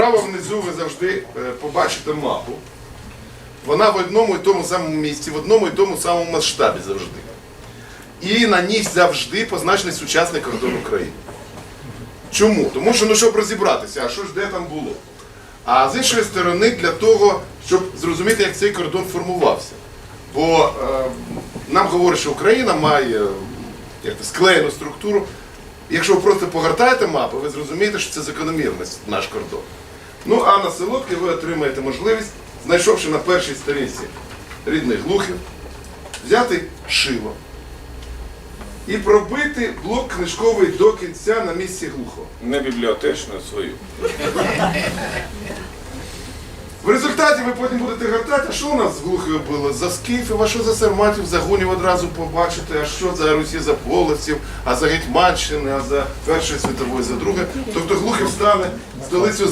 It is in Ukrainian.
Справа внизу ви завжди е, побачите мапу. Вона в одному і тому самому місці, в одному і тому самому масштабі завжди. І на ній завжди позначений сучасний кордон України. Чому? Тому що, ну, щоб розібратися, а що ж де там було. А з іншої сторони, для того, щоб зрозуміти, як цей кордон формувався. Бо е, нам говорять, що Україна має як то, склеєну структуру. Якщо ви просто погортаєте мапи, ви зрозумієте, що це закономірність наш кордон. Ну а на солодке ви отримаєте можливість, знайшовши на першій сторінці рідних глухів, взяти шило і пробити блок книжковий до кінця на місці глухого. Не бібліотечну, а свою. В результаті ви потім будете гортати, а що у нас з глухою було? За скіфів, а що за сарматів, за гунів одразу побачите, а що за Русі, за половців, а за Гетьманщини, а за Першої світової, за Друге. Тобто глухів стане столицею